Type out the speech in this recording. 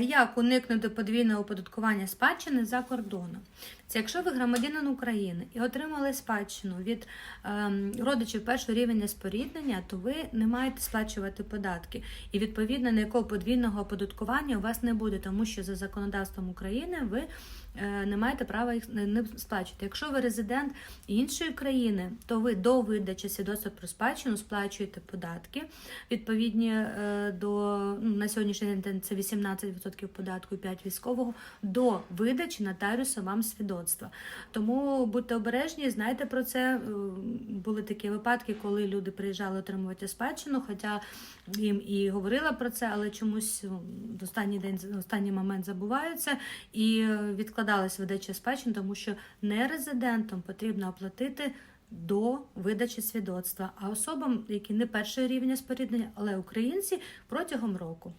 Як уникнути подвійного оподаткування спадщини за кордоном? Це якщо ви громадянин України і отримали спадщину від ем, родичів першого рівня споріднення, то ви не маєте сплачувати податки. І відповідно ніякого подвійного оподаткування у вас не буде, тому що за законодавством України ви е, не маєте права їх не сплачувати. Якщо ви резидент іншої країни, то ви до видачі свідоцтва про спадщину сплачуєте податки відповідні е, до ну, на сьогоднішній день це 18% податку і 5% військового до видачі нотаріуса вам свідоцтва. Тому будьте обережні, знайте про це. Е, Були такі випадки, коли люди приїжджали отримувати спадщину, хоча їм і говорила про це, але чомусь ну, останній день, останній момент забуваються і е, відкладалась видача спадщини, тому що не резидентам потрібно оплатити до видачі свідоцтва, а особам, які не першого рівня споріднення, але українці протягом року.